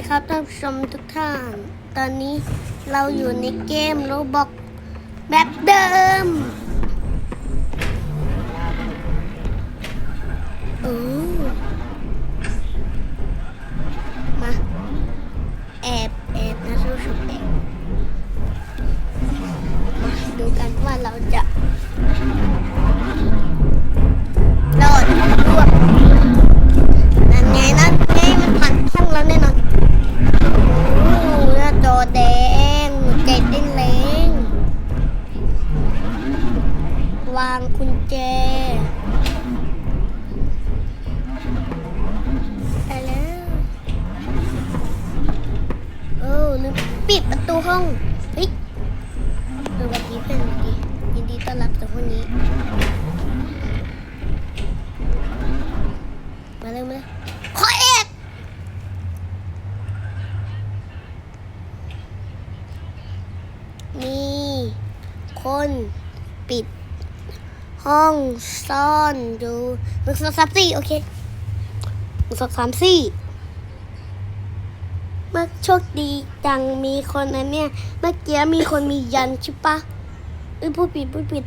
ดีครับท่านผู้ชมทุกท่าน ตอนนี้เราอยู่ในเกมโรบอกแบบเดิมโอ้มาแอบแอบนะท่านผู้ชมแอบมาดูกันว่าเราจะ ปิดประตูห้องเฮ้ยสวัสดีเพื่อนสวัสดียินดีต้อนรับสู่ห้องนี้ มาเร็วมาเร็วขอเอกมีคนปิด ห้องซ่อนอยู่หนึ่งสองสามสี่โอเคหนึ่งสองสามสี่ มื่อโชคดีจังมีคนอันเนี้ยเมื่อกี้มีคนมียันใช่ปะเอ้ยพูดผิดพูดผิด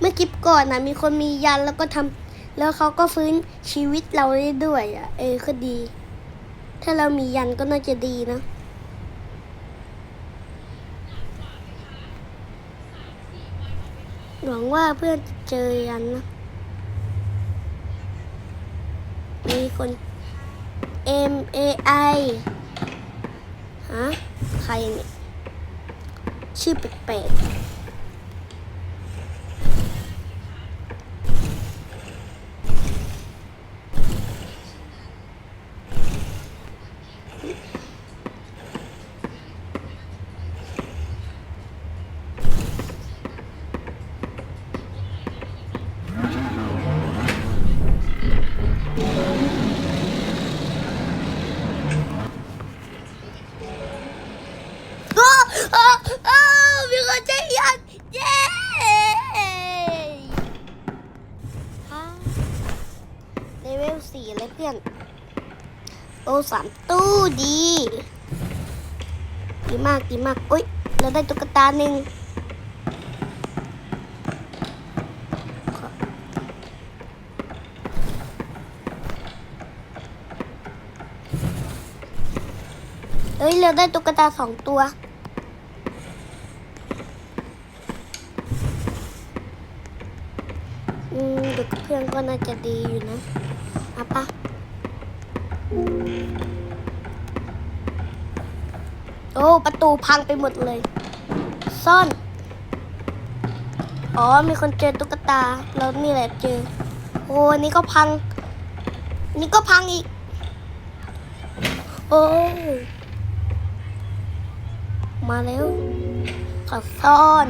เมื่อคลิปก่อนนะมีคนมียันแล้วก็ทำแล้วเขาก็ฟื้นชีวิตเราได้ด้วยอะ เออก็ดี ถ้าเรามียันก็น่าจะดีนะหวังว่าเพื่อนจะเจอยันนะ มีคน M A I ฮะใครเนี่ยชื่อแปลกๆ โอ้โอ้มีคนเจอยันเย้ฮะเลเวลสี่เลยเพื่อน โอ้สามตู้ดี ดีมากดีมากอุ้ยเราได้ตุ๊กตาหนึ่งเอ้ยเราได้ตุ๊กตาสองตัว อืมเด็ ก็น่าจะดีอยู่นะเอาปะโอ้ ประตูพังไปหมดเลย ซ่อน อ๋อ มีคนเจอตุ๊กตา แล้วนี่แหละเจอ โอ้นี่ก็พัง นี่ก็พังอีก โอ้ มาแล้วขอซ่อน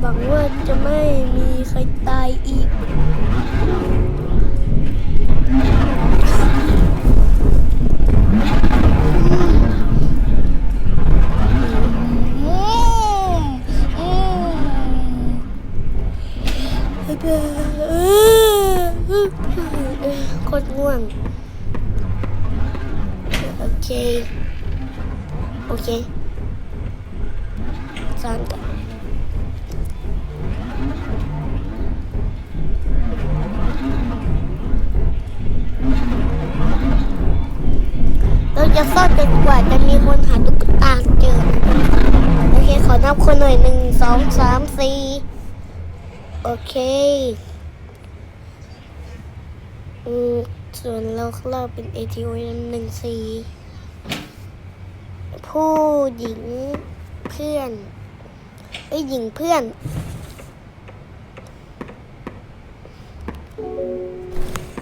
หวังว่าจะไม่มีใคร อีกอืมอืมโคตรง่วง โอเค โอเคสานกัน เราจะซ่อนจนกว่าจะมีคนหาตุ๊กตาเจอ โอเค ขอนับคนหน่อยหนึ่งสองสามสี่โอเคอืมส่วนเราข้างล่างเป็น ATO หนึ่งสี่ผู้หญิงเพื่อนไอ้ยหญิงเพื่อน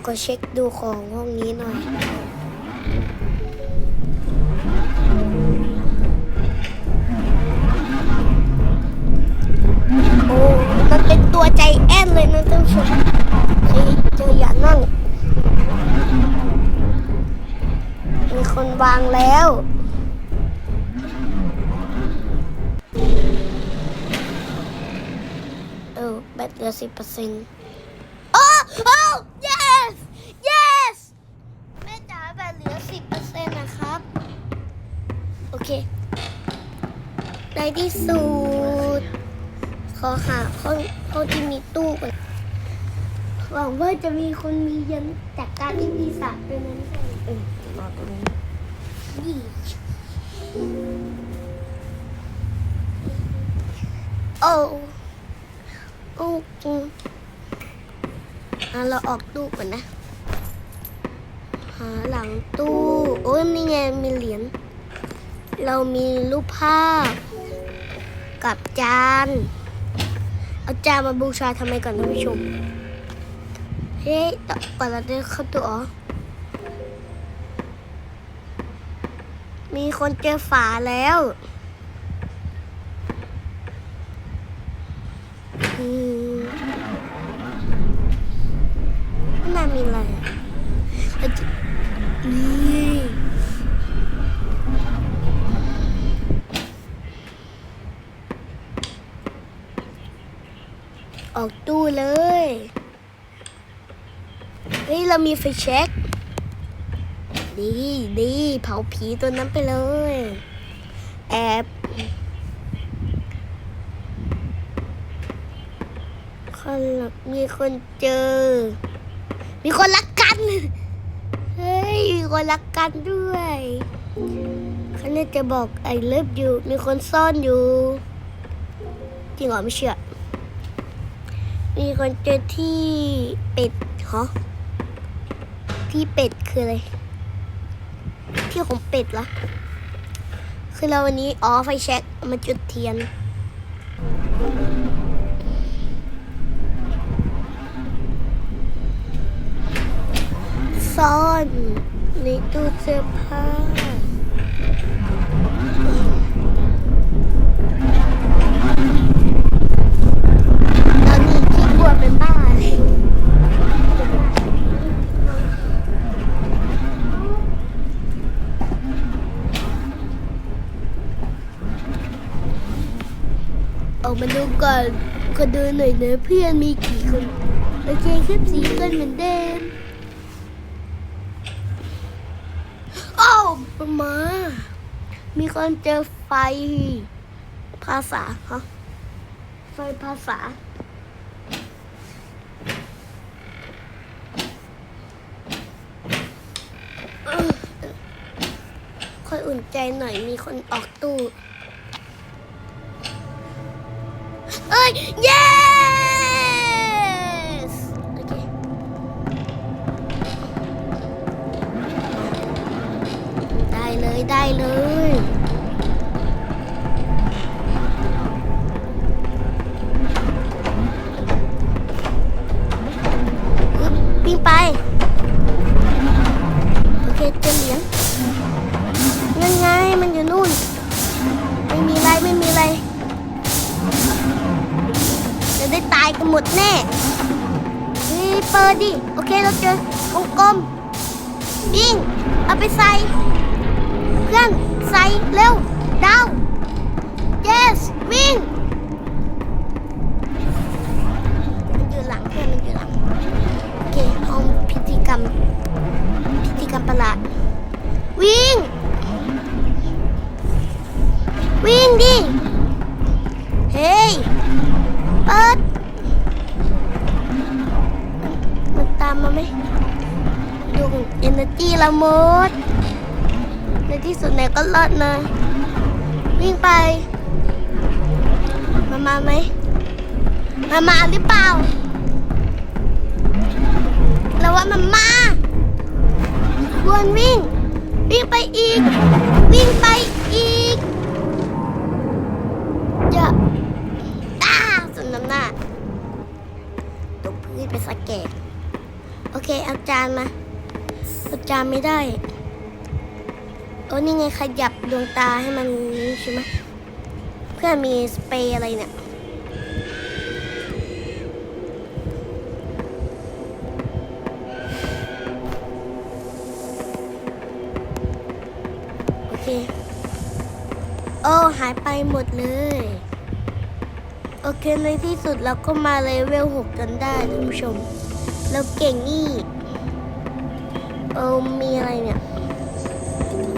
ก็เช็คดูของห้องนี้หน่อย สิบเปอร์เซ็นต์โอ้โอ้ yes yes แม่จ๋าแบตเหลือสิบเปอร์เซ็นต์นะครับ โอเค ในที่สุด ขอหาห้องห้องที่มีตู้ก่อนหวังว่าจะมีคนมียันจากการที่มีสัตว์ด้วยนะเออรอตรงนี้นี่โอ้ โอ้ อืมอะเราออกตู้ก่อนนะ หาหลังตู้ โอ้ยนี่ไงมีเหรียญ เรามีรูปภาพ กับจาน เอาจานมาบูชาทำไมก่อนท่านผู้ชม เฮ้ยต่อก่อนเราจะเข้าตัวอ๋อมีคนเจอฝาแล้วอืม ข้ามีอะไรอะเราจะนี่ออกตู้เลย เฮ้ย เรามีไฟแช็กดีดีเผาผีตัวนั้นไปเลย แอบคนมีคนเจอ มีคนรักกัน เฮ้ย มีคนรักกันด้วยเขาเนี่ยจะบอกไอ้เลิฟอยู่ มีคนซ่อนอยู่ จริงเหรอไม่เชื่อ มีคนเจอที่เป็ดเหรอ ที่เป็ดคืออะไร ที่ของเป็ดเหรอคือเราวันนี้ อ๋อ ไฟแช็กมาจุดเทียน ซ่อนในตู้เสื้อผ้าตอนนี้ขี้กลัวเป็นบ้าเลยออกมาดูก่อนก็ดูหน่อยนะเพื่อนมีกี่คน โอเคแค่สี่คนเหมือนเดิมอ้าว มา มีคนเจอไฟ ภาษาฮะไฟภาษา ค่อยอุ่นใจหน่อยมีคนออกตู้ เอ้ย yes ได้เลยได้เลยอึ๊บวิ่งไป โอเคเจอเหรียญนั่นไงมันอยู่นู่น ไม่มีอะไรไม่มีอะไร จะได้ตายกันหมดแน่เฮ้ยเปิดดิ โอเคเราเจอกลมๆวิ่งเอาไปใส่ เพื่อนใส่เร็วดาว yes วิ่งมันอยู่หลังเพื่อนมันอยู่หลังโอเคห้องพิธีกรรมพิธีกรรมประหลาด วิ่ง วิ่งดิเฮ้ยเปิดมันตามมาไหมดูเอเนอร์จีละมดในที่ สุดไหนก็รอดนะวิ่งไป มามาไหมมามาหรือเปล่าแล้วว่ามันมาควรวิ่ง วิ่งไปอีก วิ่งไปอีกอย่าอ้าสุดน้ำหน้าตกพื้นไปสักแก่โอเค เอาจานมาเอาจานไม่ได้ โอ้นี่ไงขยับดวงตาให้มันนี้ใช่ไหมเพื่อนมีสเปรย์อะไรเนี่ยโอเคโอ้หายไปหมดเลย โอเคในที่สุดเราก็มาเลเวล6จนได้ท่านผู้ชม เราเก่งนี่เออมีอะไรเนี่ย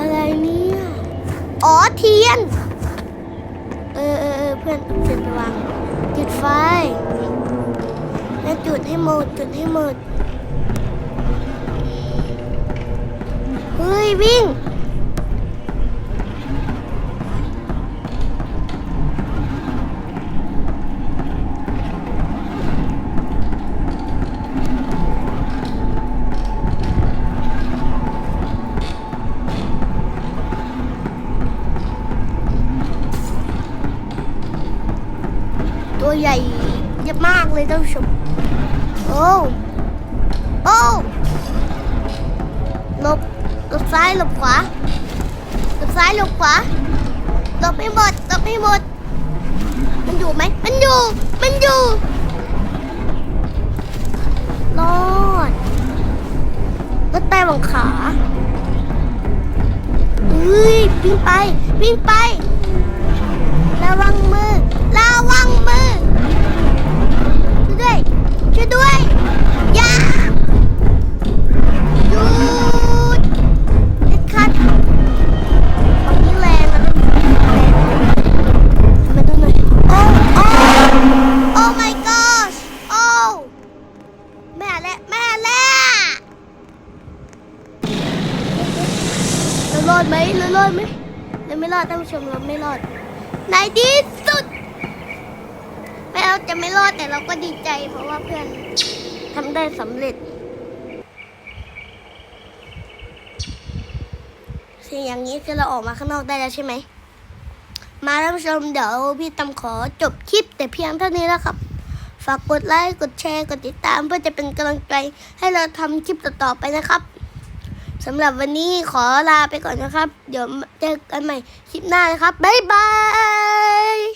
อะไรเนี่ย อ๋อเทียน เออเออเพื่อนเพื่อนระวังจุดไฟ แล้วจุดให้หมด จุดให้หมด เฮ้ย วิ่ง ใหญ่เยอะมากเลยท่านผู้ชมโอ้โอ้หลบหลบซ้ายหลบขวาหลบซ้ายหลบขวาหลบไม่หมดหลบไม่หมด มันอยู่ไหมมันอยู่ มันอยู่รอดรถใต้บังขาเฮ้ยวิ่งไปวิ่งไประวังมือระวังมือ ช่วยด้วยอย่าหยุดเด็ดขาดฝั่งนี้แรงนะมาดูหน่อยโอ้โอ้โอ้ my gosh โอ้แม่และแม่และเรารอดไหมเรารอดไหมเราไม่รอดท่านผู้ชมเราไม่รอดในตี้ เราจะไม่รอดแต่เราก็ดีใจ เพราะว่าเพื่อนทำได้สำเร็จ สิ่งอย่างนี้คือเราออกมาข้างนอกได้แล้วใช่ไหม มาท่านผู้ชมเดี๋ยวพี่ตำขอจบคลิปแต่เพียงเท่านี้แล้วครับ ฝากกดไลค์กดแชร์กดติดตามเพื่อจะเป็นกำลังใจให้เราทำคลิปต่อๆไปนะครับสำหรับวันนี้ขอลาไปก่อนนะครับ เดี๋ยวเจอกันใหม่คลิปหน้านะครับ บ๊ายบาย